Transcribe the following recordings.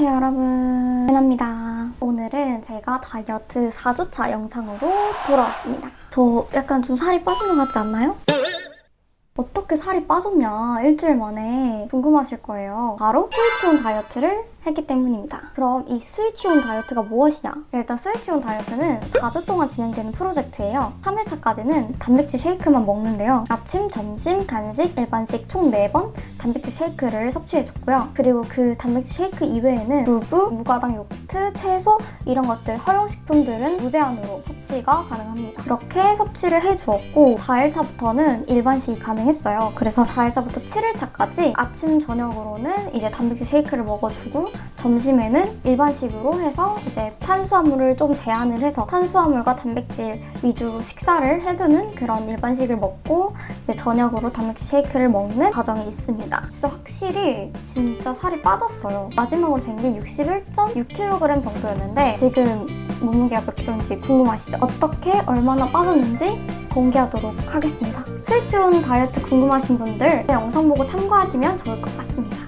안녕하세요 여러분. 해나입니다. 오늘은 제가 다이어트 4주차 영상으로 돌아왔습니다. 저 약간 좀 살이 빠진 것 같지 않나요? 어떻게 살이 빠졌냐? 일주일 만에 궁금하실 거예요. 바로 스위치온 다이어트를 했기 때문입니다. 그럼 이 스위치온 다이어트가 무엇이냐? 일단 스위치온 다이어트는 4주 동안 진행되는 프로젝트예요. 3일차까지는 단백질 쉐이크만 먹는데요. 아침, 점심, 간식, 일반식 총 4번 단백질 쉐이크를 섭취해줬고요. 그리고 그 단백질 쉐이크 이외에는 두부, 무가당 요거트, 채소 이런 것들 허용식품들은 무제한으로 섭취가 가능합니다. 그렇게 섭취를 해주었고 4일차부터는 일반식이 가능했어요. 그래서 4일차부터 7일차까지 아침, 저녁으로는 이제 단백질 쉐이크를 먹어주고 점심에는 일반식으로 해서 이제 탄수화물을 좀 제한을 해서 탄수화물과 단백질 위주로 식사를 해주는 그런 일반식을 먹고 이제 저녁으로 단백질 쉐이크를 먹는 과정이 있습니다. 진짜 확실히 진짜 살이 빠졌어요. 마지막으로 잰 게 61.6kg 정도였는데 지금 몸무게가 몇 킬로인지 궁금하시죠? 어떻게 얼마나 빠졌는지 공개하도록 하겠습니다. 스위치온 다이어트 궁금하신 분들 영상 보고 참고하시면 좋을 것 같습니다.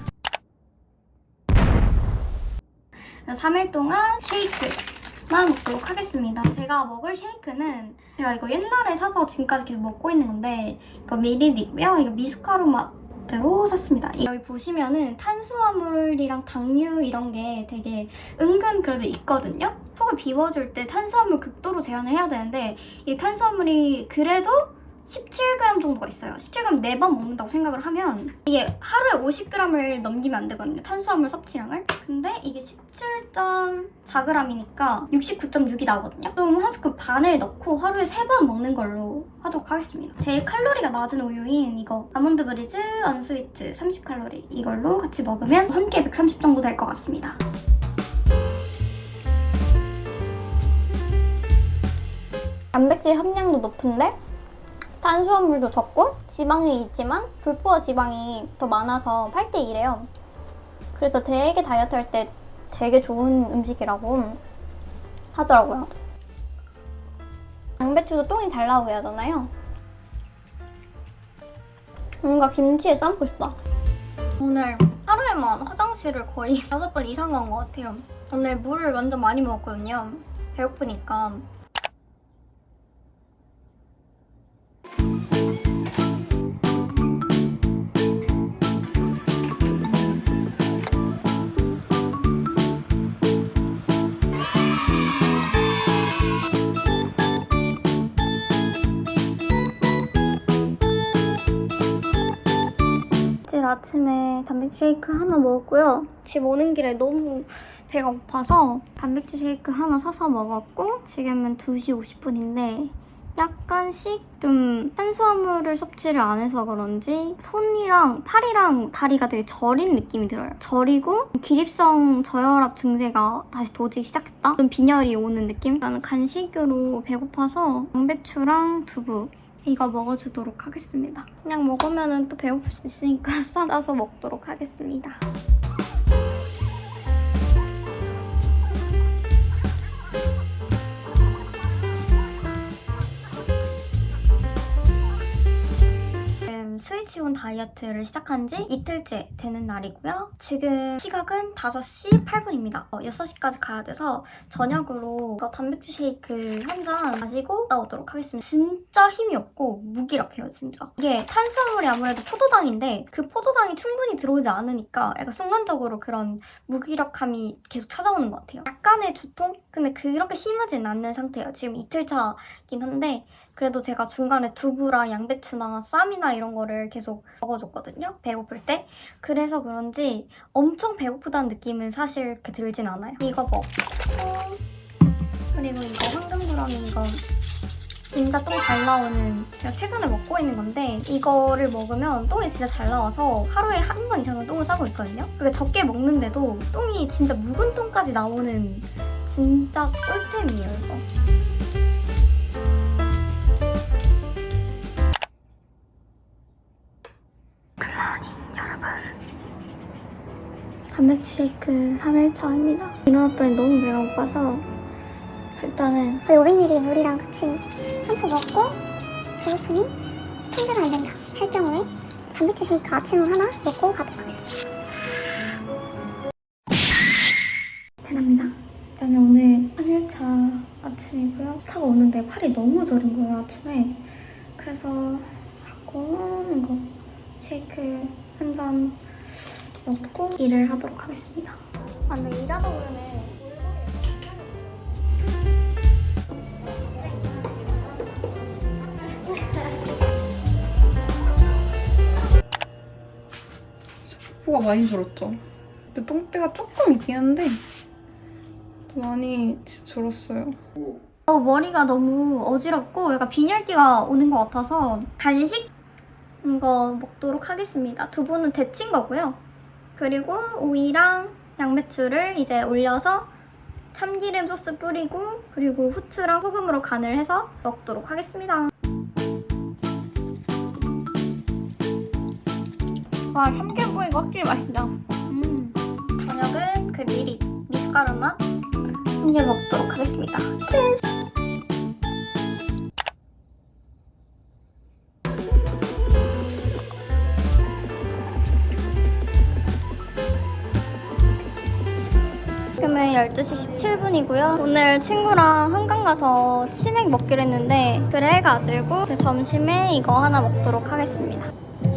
3일 동안 쉐이크만 먹도록 하겠습니다. 제가 먹을 쉐이크는 제가 이거 옛날에 사서 지금까지 계속 먹고 있는 건데 이거 미리이고요. 이거 미숫가루 맛대로 샀습니다. 여기 보시면은 탄수화물이랑 당류 이런 게 되게 은근 그래도 있거든요. 속을 비워줄 때 탄수화물 극도로 제한을 해야 되는데 이 탄수화물이 그래도 17g 정도가 있어요. 17g 4번 먹는다고 생각을 하면 이게 하루에 50g을 넘기면 안 되거든요. 탄수화물 섭취량을. 근데 이게 17.4g이니까 69.6이 나오거든요. 좀 한 스푼 반을 넣고 하루에 3번 먹는 걸로 하도록 하겠습니다. 제일 칼로리가 낮은 우유인 이거 아몬드 브리즈 언스위트 30칼로리 이걸로 같이 먹으면 한 끼에 130 정도 될 것 같습니다. 단백질 함량도 높은데 탄수화물도 적고 지방이 있지만 불포화 지방이 더 많아서 8대 2래요. 그래서 되게 다이어트 할 때 되게 좋은 음식이라고 하더라고요. 양배추도 똥이 잘 나오게 하잖아요. 뭔가 김치에 삶고 싶다. 오늘 하루에만 화장실을 거의 6번 이상 간 것 같아요. 오늘 물을 완전 많이 먹었거든요. 배고프니까. 아침에 단백질 쉐이크 하나 먹었고요. 집 오는 길에 너무 배가 고파서 단백질 쉐이크 하나 사서 먹었고 지금은 2시 50분인데 약간씩 좀 탄수화물을 섭취를 안 해서 그런지 손이랑 팔이랑 다리가 되게 저린 느낌이 들어요. 저리고 기립성 저혈압 증세가 다시 도지기 시작했다? 좀 빈혈이 오는 느낌? 나는 간식으로 배고파서 양배추랑 두부 이거 먹어주도록 하겠습니다. 그냥 먹으면 또 배고플 수 있으니까 싸다서 먹도록 하겠습니다. 다이어트를 시작한 지 이틀째 되는 날이고요. 지금 시각은 5시 8분입니다. 6시까지 가야 돼서 저녁으로 단백질 쉐이크 한 잔 마시고 나오도록 하겠습니다. 진짜 힘이 없고 무기력해요, 진짜. 이게 탄수화물이 아무래도 포도당인데 그 포도당이 충분히 들어오지 않으니까 약간 순간적으로 그런 무기력함이 계속 찾아오는 것 같아요. 약간의 두통? 근데 그렇게 심하진 않는 상태예요. 지금 이틀 차긴 한데 그래도 제가 중간에 두부랑 양배추나 쌈이나 이런 거를 계속 먹어줬거든요. 배고플 때. 그래서 그런지 엄청 배고프다는 느낌은 사실 그렇게 들진 않아요. 이거 먹고 그리고 이거 황금구렁이 이거 진짜 똥 잘 나오는 제가 최근에 먹고 있는 건데 이거를 먹으면 똥이 진짜 잘 나와서 하루에 한 번 이상은 똥을 싸고 있거든요. 그게 적게 먹는데도 똥이 진짜 묵은 똥까지 나오는 진짜 꿀템이에요 이거. 단백질 쉐이크 3일차입니다. 일어났더니 너무 배가 고파서 일단은 거의 500ml 물이랑 같이 한 포 먹고 배고픔이 통제가 안 된다 할 경우에 단백질 쉐이크 아침을 하나 먹고 가도록 하겠습니다. 대답니다. 일단은 오늘 3일차 아침이고요. 타고 오는데 팔이 너무 저린 거예요, 아침에. 그래서 갖고 온거 쉐이크 한 잔 먹고 일을 하도록 하겠습니다. 아 근데 일하다 보면은 코가 많이 줄었죠. 근데 똥배가 조금 있긴 한데 많이 줄었어요. 어, 머리가 너무 어지럽고 약간 빈혈기가 오는 것 같아서 간식 이거 먹도록 하겠습니다. 두부는 데친 거고요. 그리고 오이랑 양배추를 이제 올려서 참기름 소스 뿌리고 그리고 후추랑 소금으로 간을 해서 먹도록 하겠습니다. 와 참기름 뿌니까 확실히 맛있다. 음. 저녁은 그 미리 미숫가루 맛 함께 먹도록 하겠습니다. 12시 17분이고요. 오늘 친구랑 한강 가서 치맥 먹기로 했는데 그래 해가지고 그 점심에 이거 하나 먹도록 하겠습니다.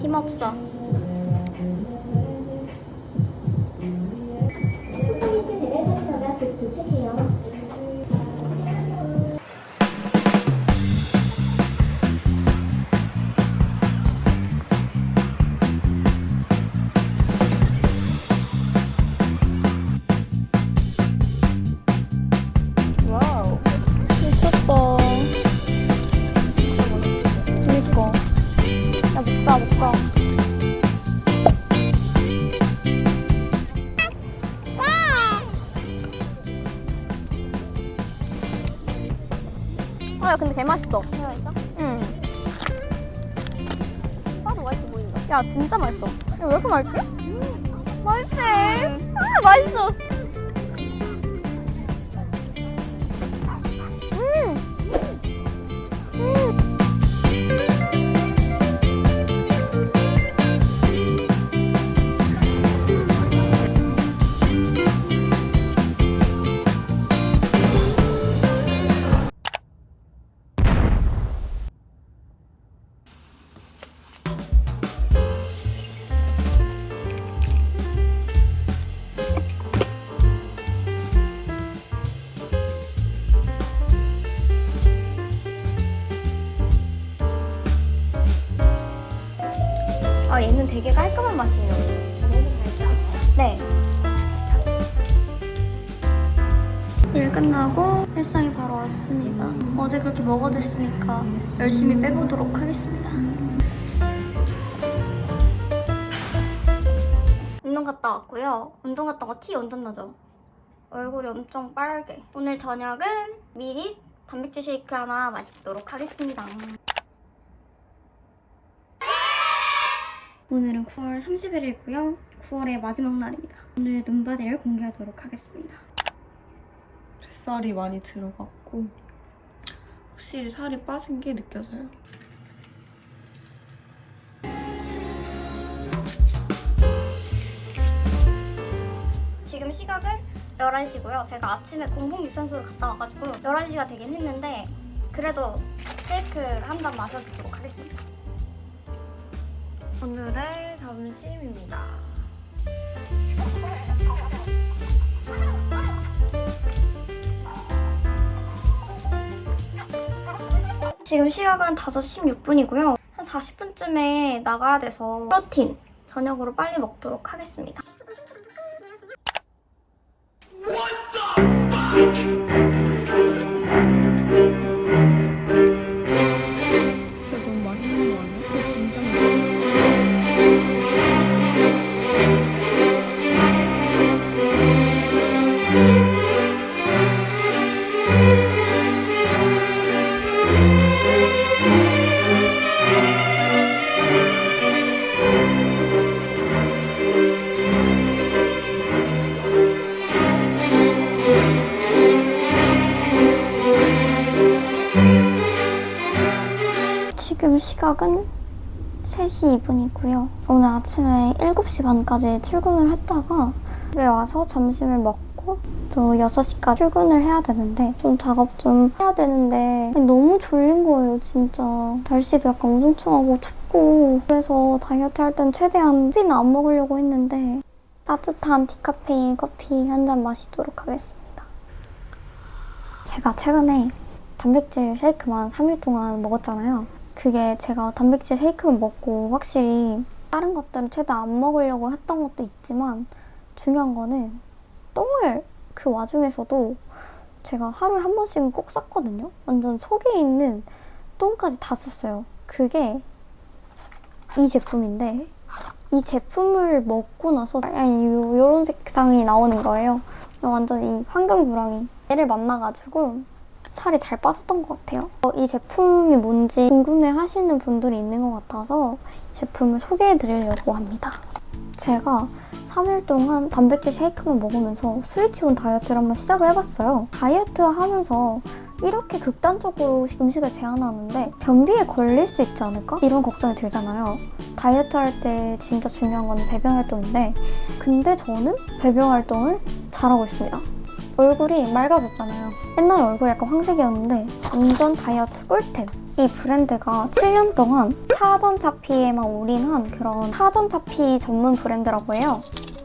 힘없어. 와우. 개 맛있어. 개 맛있어? 응. 빠도 맛있어 보인다. 야, 진짜 맛있어. 야, 왜 이렇게 맛있지? 음, 맛있지? 아, 맛있어. 끝나고 헬스장에 바로 왔습니다. 어제 그렇게 먹어댔으니까 열심히 빼보도록 하겠습니다. 운동 갔다 왔고요. 운동 갔다 와티 완전 나죠? 얼굴이 엄청 빨개. 오늘 저녁은 미리 단백질 쉐이크 하나 마시도록 하겠습니다. 오늘은 9월 30일이고요. 9월의 마지막 날입니다. 오늘 눈바디를 공개하도록 하겠습니다. 뱃살이 많이 들어갔고 확실히 살이 빠진 게 느껴져요. 지금 시각은 11시고요. 제가 아침에 공복 유산소를 갔다 와가지고 11시가 되긴 했는데 그래도 쉐이크 한 잔 마셔주도록 하겠습니다. 오늘의 점심입니다. 지금 시각은 5시 16분이고요. 한 40분쯤에 나가야 돼서 프로틴 저녁으로 빨리 먹도록 하겠습니다. 지금 시각은 3시 2분이고요. 오늘 아침에 7시 반까지 출근을 했다가 집에 와서 점심을 먹고 저 6시까지 출근을 해야 되는데 좀 작업 좀 해야 되는데 너무 졸린 거예요 진짜. 날씨도 약간 우중충하고 춥고. 그래서 다이어트 할 땐 최대한 커피는 안 먹으려고 했는데 따뜻한 디카페인 커피 한 잔 마시도록 하겠습니다. 제가 최근에 단백질 쉐이크만 3일 동안 먹었잖아요. 그게 제가 단백질 쉐이크만 먹고 확실히 다른 것들은 최대한 안 먹으려고 했던 것도 있지만 중요한 거는 똥을 그 와중에서도 제가 하루에 한 번씩은 꼭 쌌거든요. 완전 속에 있는 똥까지 다 썼어요. 그게 이 제품인데 이 제품을 먹고 나서 이런 색상이 나오는 거예요. 완전 이 황금구렁이 얘를 만나가지고 살이 잘 빠졌던 것 같아요. 어, 이 제품이 뭔지 궁금해 하시는 분들이 있는 것 같아서 제품을 소개해 드리려고 합니다. 제가 3일 동안 단백질 쉐이크만 먹으면서 스위치온 다이어트를 한번 시작을 해봤어요. 다이어트 하면서 이렇게 극단적으로 음식을 제한하는데 변비에 걸릴 수 있지 않을까? 이런 걱정이 들잖아요. 다이어트 할 때 진짜 중요한 건 배변 활동인데 근데 저는 배변 활동을 잘하고 있습니다. 얼굴이 맑아졌잖아요. 옛날에 얼굴이 약간 황색이었는데 완전 다이어트 꿀템. 이 브랜드가 7년 동안 차전차 피에만 올인한 그런 차전차 피 전문 브랜드라고 해요.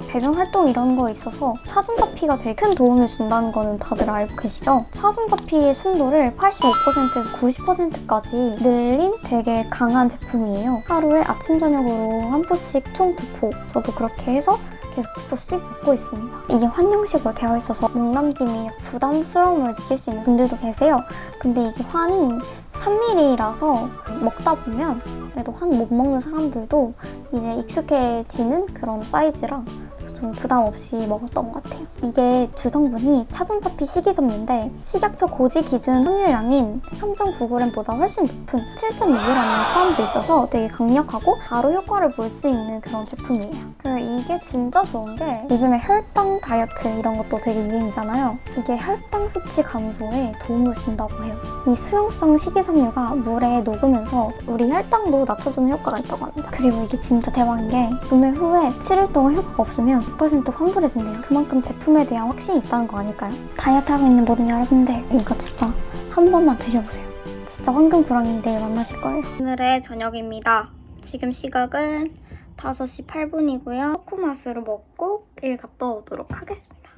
배변 활동 이런 거 있어서 차전차피가 되게 큰 도움을 준다는 거는 다들 알고 계시죠? 차전차피의 순도를 85%에서 90%까지 늘린 되게 강한 제품이에요. 하루에 아침 저녁으로 한 포씩 총 두 포. 저도 그렇게 해서 계속 두 포씩 먹고 있습니다. 이게 환영식으로 되어 있어서 목 넘김이 부담스러움을 느낄 수 있는 분들도 계세요. 근데 이게 환이 3mm라서 먹다 보면 그래도 환못 먹는 사람들도 이제 익숙해지는 그런 사이즈라 좀 부담 없이 먹었던 것 같아요. 이게 주성분이 차전차피 식이섬유인데 식약처 고지 기준 함유량인 3.9g보다 훨씬 높은 7.6g이 포함되어 있어서 되게 강력하고 바로 효과를 볼 수 있는 그런 제품이에요. 그리고 이게 진짜 좋은 게 요즘에 혈당 다이어트 이런 것도 되게 유행이잖아요. 이게 혈당 수치 감소에 도움을 준다고 해요. 이 수용성 식이섬유가 물에 녹으면서 우리 혈당도 낮춰주는 효과가 있다고 합니다. 그리고 이게 진짜 대박인 게 구매 후에 7일 동안 효과가 없으면 100% 환불해준대요. 그만큼 제품에 대한 확신이 있다는 거 아닐까요? 다이어트 하고 있는 모든 여러분들 이거 진짜 한 번만 드셔보세요. 진짜 황금 구렁이 내일 만나실 거예요. 오늘의 저녁입니다. 지금 시각은 5시 8분이고요. 초코맛으로 먹고 일 갔다 오도록 하겠습니다.